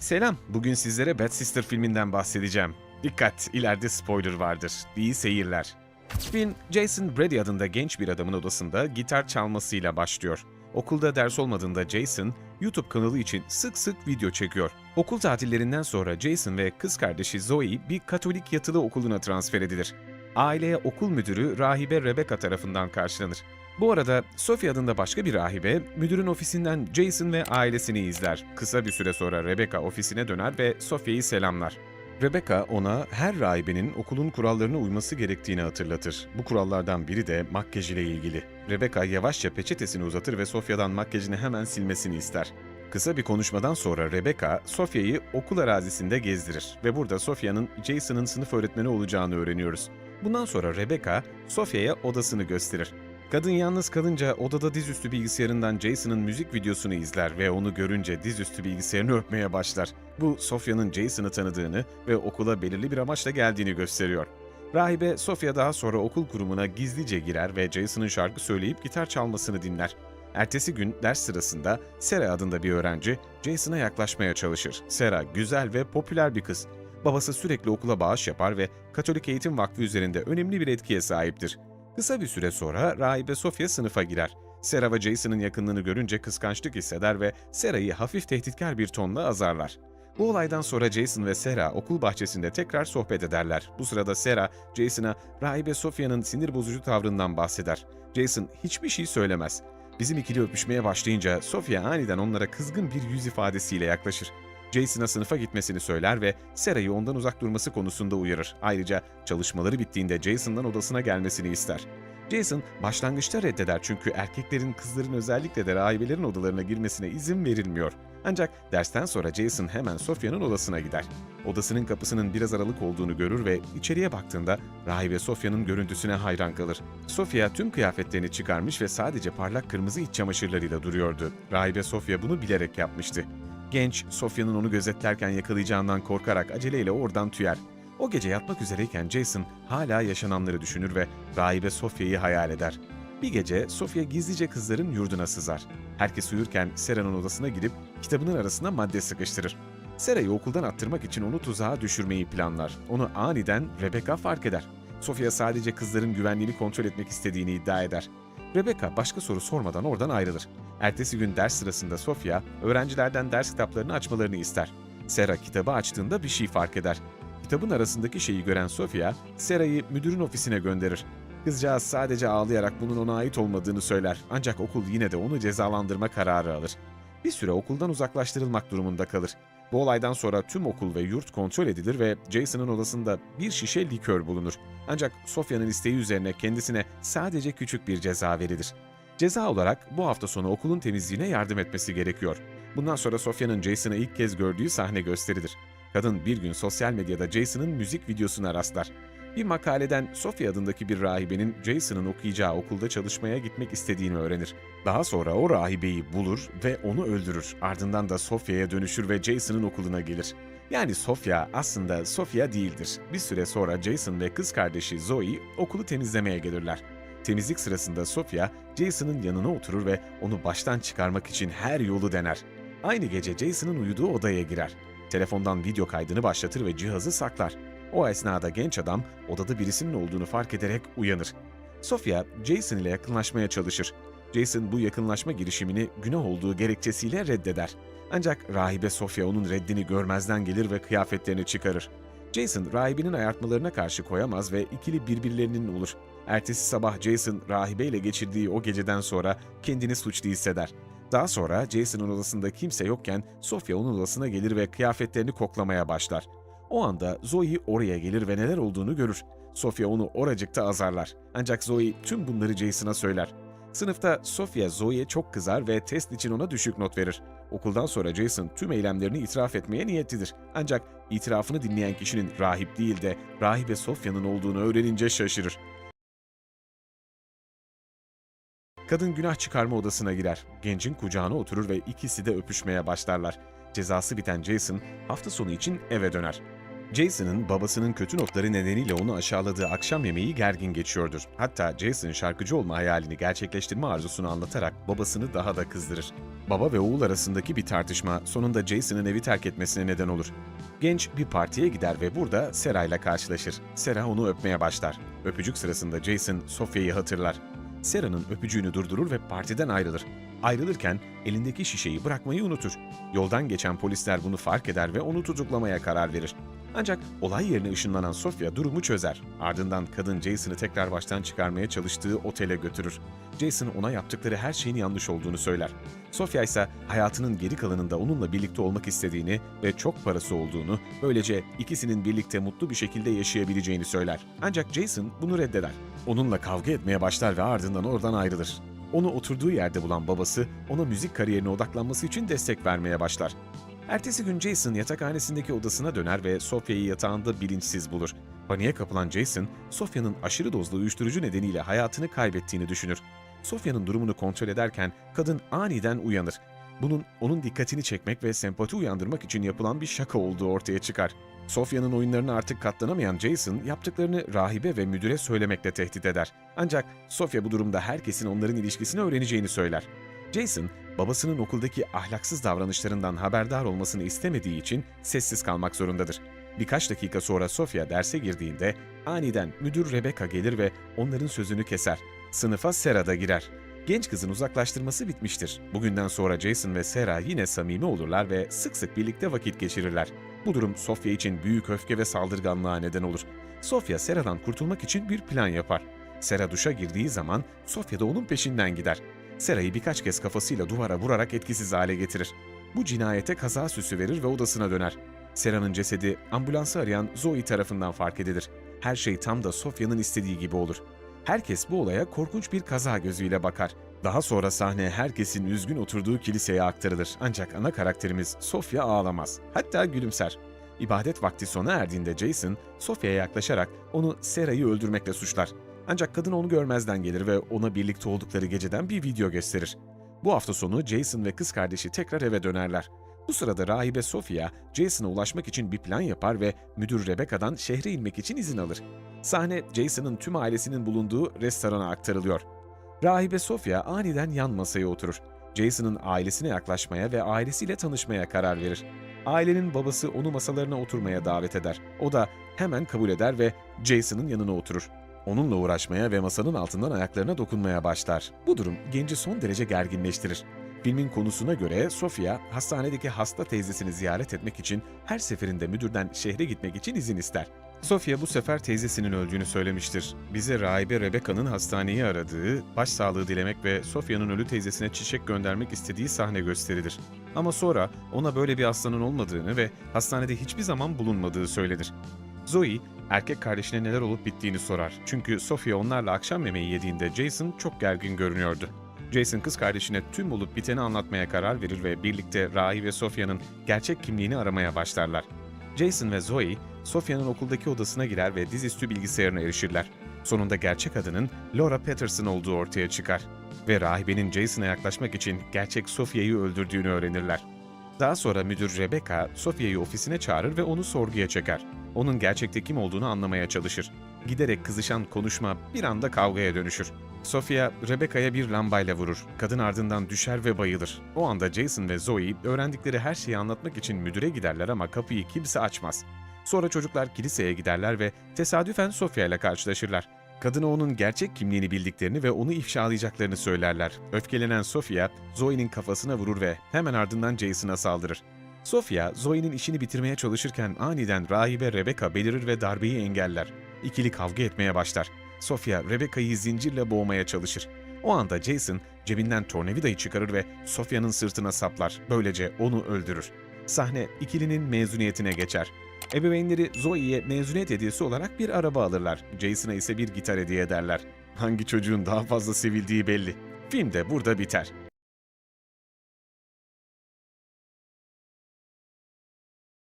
Selam, bugün sizlere Bad Sister filminden bahsedeceğim. Dikkat, ileride spoiler vardır. İyi seyirler. Film, Jason Brady adında genç bir adamın odasında gitar çalmasıyla başlıyor. Okulda ders olmadığında Jason, YouTube kanalı için sık sık video çekiyor. Okul tatillerinden sonra Jason ve kız kardeşi Zoe bir Katolik yatılı okuluna transfer edilir. Aileye okul müdürü rahibe Rebecca tarafından karşılanır. Bu arada Sophie adında başka bir rahibe müdürün ofisinden Jason ve ailesini izler. Kısa bir süre sonra Rebecca ofisine döner ve Sophia'yı selamlar. Rebecca ona her rahibenin okulun kurallarına uyması gerektiğini hatırlatır. Bu kurallardan biri de makyaj ile ilgili. Rebecca yavaşça peçetesini uzatır ve Sophia'dan makyajını hemen silmesini ister. Kısa bir konuşmadan sonra Rebecca, Sophia'yı okul arazisinde gezdirir ve burada Sophia'nın Jason'ın sınıf öğretmeni olacağını öğreniyoruz. Bundan sonra Rebecca, Sophia'ya odasını gösterir. Kadın yalnız kalınca odada dizüstü bilgisayarından Jason'ın müzik videosunu izler ve onu görünce dizüstü bilgisayarını öpmeye başlar. Bu Sophia'nın Jason'ı tanıdığını ve okula belirli bir amaçla geldiğini gösteriyor. Rahibe Sophia daha sonra okul kurumuna gizlice girer ve Jason'ın şarkı söyleyip gitar çalmasını dinler. Ertesi gün ders sırasında Sarah adında bir öğrenci Jason'a yaklaşmaya çalışır. Sarah güzel ve popüler bir kız. Babası sürekli okula bağış yapar ve Katolik Eğitim Vakfı üzerinde önemli bir etkiye sahiptir. Kısa bir süre sonra rahibe Sophia sınıfa girer. Sarah ve Jason'ın yakınlığını görünce kıskançlık hisseder ve Sarah'yı hafif tehditkar bir tonla azarlar. Bu olaydan sonra Jason ve Sarah okul bahçesinde tekrar sohbet ederler. Bu sırada Sarah, Jason'a rahibe Sophia'nın sinir bozucu tavrından bahseder. Jason hiçbir şey söylemez. Bizim ikili öpüşmeye başlayınca Sophia aniden onlara kızgın bir yüz ifadesiyle yaklaşır. Jason'a sınıfa gitmesini söyler ve Sarah'yı ondan uzak durması konusunda uyarır. Ayrıca çalışmaları bittiğinde Jason'dan odasına gelmesini ister. Jason başlangıçta reddeder çünkü erkeklerin kızların özellikle de rahibelerin odalarına girmesine izin verilmiyor. Ancak dersten sonra Jason hemen Sophia'nın odasına gider. Odasının kapısının biraz aralık olduğunu görür ve içeriye baktığında rahibe Sophia'nın görüntüsüne hayran kalır. Sophia tüm kıyafetlerini çıkarmış ve sadece parlak kırmızı iç çamaşırlarıyla duruyordu. Rahibe Sophia bunu bilerek yapmıştı. Genç, Sophia'nın onu gözetlerken yakalayacağından korkarak aceleyle oradan tüyer. O gece yatmak üzereyken Jason hala yaşananları düşünür ve rahibe Sophia'yı hayal eder. Bir gece Sophia gizlice kızların yurduna sızar. Herkes uyurken Sarah'nın odasına girip kitabının arasına madde sıkıştırır. Sarah'yı okuldan attırmak için onu tuzağa düşürmeyi planlar. Onu aniden Rebecca fark eder. Sophia sadece kızların güvenliğini kontrol etmek istediğini iddia eder. Rebecca başka soru sormadan oradan ayrılır. Ertesi gün ders sırasında Sophia, öğrencilerden ders kitaplarını açmalarını ister. Sarah kitabı açtığında bir şey fark eder. Kitabın arasındaki şeyi gören Sophia, Sarah'yı müdürün ofisine gönderir. Kızcağız sadece ağlayarak bunun ona ait olmadığını söyler ancak okul yine de onu cezalandırma kararı alır. Bir süre okuldan uzaklaştırılmak durumunda kalır. Bu olaydan sonra tüm okul ve yurt kontrol edilir ve Jason'ın odasında bir şişe likör bulunur. Ancak Sophia'nın isteği üzerine kendisine sadece küçük bir ceza verilir. Ceza olarak bu hafta sonu okulun temizliğine yardım etmesi gerekiyor. Bundan sonra Sophia'nın Jason'ı ilk kez gördüğü sahne gösterilir. Kadın bir gün sosyal medyada Jason'ın müzik videosuna rastlar. Bir makaleden Sophie adındaki bir rahibenin Jason'ın okuyacağı okulda çalışmaya gitmek istediğini öğrenir. Daha sonra o rahibeyi bulur ve onu öldürür. Ardından da Sophia'ya dönüşür ve Jason'ın okuluna gelir. Yani Sophia aslında Sophia değildir. Bir süre sonra Jason ve kız kardeşi Zoe okulu temizlemeye gelirler. Temizlik sırasında Sophia, Jason'ın yanına oturur ve onu baştan çıkarmak için her yolu dener. Aynı gece Jason'ın uyuduğu odaya girer. Telefondan video kaydını başlatır ve cihazı saklar. O esnada genç adam odada birisinin olduğunu fark ederek uyanır. Sophia, Jason ile yakınlaşmaya çalışır. Jason bu yakınlaşma girişimini günah olduğu gerekçesiyle reddeder. Ancak rahibe Sophia onun reddini görmezden gelir ve kıyafetlerini çıkarır. Jason, rahibinin ayartmalarına karşı koyamaz ve ikili birbirlerinin olur. Ertesi sabah Jason, rahibe ile geçirdiği o geceden sonra kendini suçlu hisseder. Daha sonra Jason'ın odasında kimse yokken Sophia onun odasına gelir ve kıyafetlerini koklamaya başlar. O anda Zoe oraya gelir ve neler olduğunu görür. Sophia onu oracıkta azarlar. Ancak Zoe tüm bunları Jason'a söyler. Sınıfta Sophia Zoe'ye çok kızar ve test için ona düşük not verir. Okuldan sonra Jason tüm eylemlerini itiraf etmeye niyetlidir. Ancak itirafını dinleyen kişinin rahip değil de rahibe Sophia'nın olduğunu öğrenince şaşırır. Kadın günah çıkarma odasına girer. Gencin kucağına oturur ve ikisi de öpüşmeye başlarlar. Cezası biten Jason hafta sonu için eve döner. Jason'ın babasının kötü notları nedeniyle onu aşağıladığı akşam yemeği gergin geçiyordur. Hatta Jason şarkıcı olma hayalini gerçekleştirme arzusunu anlatarak babasını daha da kızdırır. Baba ve oğul arasındaki bir tartışma sonunda Jason'ın evi terk etmesine neden olur. Genç bir partiye gider ve burada Sarah ile karşılaşır. Sarah onu öpmeye başlar. Öpücük sırasında Jason Sophia'yı hatırlar. Sarah'ın öpücüğünü durdurur ve partiden ayrılır. Ayrılırken elindeki şişeyi bırakmayı unutur. Yoldan geçen polisler bunu fark eder ve onu tutuklamaya karar verir. Ancak olay yerine ışınlanan Sofia durumu çözer. Ardından kadın Jason'ı tekrar baştan çıkarmaya çalıştığı otele götürür. Jason ona yaptıkları her şeyin yanlış olduğunu söyler. Sofia ise hayatının geri kalanında onunla birlikte olmak istediğini ve çok parası olduğunu, böylece ikisinin birlikte mutlu bir şekilde yaşayabileceğini söyler. Ancak Jason bunu reddeder. Onunla kavga etmeye başlar ve ardından oradan ayrılır. Onu oturduğu yerde bulan babası ona müzik kariyerine odaklanması için destek vermeye başlar. Ertesi gün Jason yatakhanesindeki odasına döner ve Sophia'yı yatağında bilinçsiz bulur. Paniğe kapılan Jason, Sophia'nın aşırı dozlu uyuşturucu nedeniyle hayatını kaybettiğini düşünür. Sophia'nın durumunu kontrol ederken kadın aniden uyanır. Bunun onun dikkatini çekmek ve sempati uyandırmak için yapılan bir şaka olduğu ortaya çıkar. Sophia'nın oyunlarına artık katlanamayan Jason, yaptıklarını rahibe ve müdüre söylemekle tehdit eder. Ancak Sophia bu durumda herkesin onların ilişkisini öğreneceğini söyler. Jason, babasının okuldaki ahlaksız davranışlarından haberdar olmasını istemediği için sessiz kalmak zorundadır. Birkaç dakika sonra Sofia derse girdiğinde aniden müdür Rebecca gelir ve onların sözünü keser. Sınıfa Sarah da girer. Genç kızın uzaklaştırması bitmiştir. Bugünden sonra Jason ve Sarah yine samimi olurlar ve sık sık birlikte vakit geçirirler. Bu durum Sofia için büyük öfke ve saldırganlığa neden olur. Sofia Sarah'dan kurtulmak için bir plan yapar. Sarah duşa girdiği zaman Sofia da onun peşinden gider. Sarah'ı birkaç kez kafasıyla duvara vurarak etkisiz hale getirir. Bu cinayete kaza süsü verir ve odasına döner. Sarah'ın cesedi ambulansı arayan Zoe tarafından fark edilir. Her şey tam da Sophia'nın istediği gibi olur. Herkes bu olaya korkunç bir kaza gözüyle bakar. Daha sonra sahne herkesin üzgün oturduğu kiliseye aktarılır. Ancak ana karakterimiz Sophia ağlamaz. Hatta gülümser. İbadet vakti sona erdiğinde Jason, Sophia'ya yaklaşarak onu Sarah'yı öldürmekle suçlar. Ancak kadın onu görmezden gelir ve ona birlikte oldukları geceden bir video gösterir. Bu hafta sonu Jason ve kız kardeşi tekrar eve dönerler. Bu sırada rahibe Sophia, Jason'a ulaşmak için bir plan yapar ve müdür Rebecca'dan şehre inmek için izin alır. Sahne Jason'ın tüm ailesinin bulunduğu restorana aktarılıyor. Rahibe Sophia aniden yan masaya oturur. Jason'ın ailesine yaklaşmaya ve ailesiyle tanışmaya karar verir. Ailenin babası onu masalarına oturmaya davet eder. O da hemen kabul eder ve Jason'ın yanına oturur. Onunla uğraşmaya ve masanın altından ayaklarına dokunmaya başlar. Bu durum genci son derece gerginleştirir. Filmin konusuna göre Sofia, hastanedeki hasta teyzesini ziyaret etmek için her seferinde müdürden şehre gitmek için izin ister. Sofia bu sefer teyzesinin öldüğünü söylemiştir. Bize rahibe Rebecca'nın hastaneyi aradığı, başsağlığı dilemek ve Sofia'nın ölü teyzesine çiçek göndermek istediği sahne gösterilir. Ama sonra ona böyle bir hastanın olmadığını ve hastanede hiçbir zaman bulunmadığı söylenir. Zoe, erkek kardeşine neler olup bittiğini sorar. Çünkü Sofia onlarla akşam yemeği yediğinde Jason çok gergin görünüyordu. Jason kız kardeşine tüm olup biteni anlatmaya karar verir ve birlikte Rahi ve Sophia'nın gerçek kimliğini aramaya başlarlar. Jason ve Zoe, Sophia'nın okuldaki odasına girer ve dizüstü bilgisayarına erişirler. Sonunda gerçek adının Laura Patterson olduğu ortaya çıkar ve rahibenin Jason'a yaklaşmak için gerçek Sophia'yı öldürdüğünü öğrenirler. Daha sonra müdür Rebecca, Sophia'yı ofisine çağırır ve onu sorguya çeker. Onun gerçekte kim olduğunu anlamaya çalışır. Giderek kızışan konuşma bir anda kavgaya dönüşür. Sophia, Rebecca'ya bir lambayla vurur. Kadın ardından düşer ve bayılır. O anda Jason ve Zoe öğrendikleri her şeyi anlatmak için müdüre giderler ama kapıyı kimse açmaz. Sonra çocuklar kiliseye giderler ve tesadüfen Sophia ile karşılaşırlar. Kadına onun gerçek kimliğini bildiklerini ve onu ifşalayacaklarını söylerler. Öfkelenen Sophia, Zoe'nin kafasına vurur ve hemen ardından Jason'a saldırır. Sophia, Zoe'nin işini bitirmeye çalışırken aniden rahibe Rebecca belirir ve darbeyi engeller. İkili kavga etmeye başlar. Sophia, Rebecca'yı zincirle boğmaya çalışır. O anda Jason cebinden tornavidayı çıkarır ve Sophia'nın sırtına saplar. Böylece onu öldürür. Sahne ikilinin mezuniyetine geçer. Ebeveynleri Zoe'ye mezuniyet hediyesi olarak bir araba alırlar. Jason'a ise bir gitar hediye ederler. Hangi çocuğun daha fazla sevildiği belli. Film de burada biter.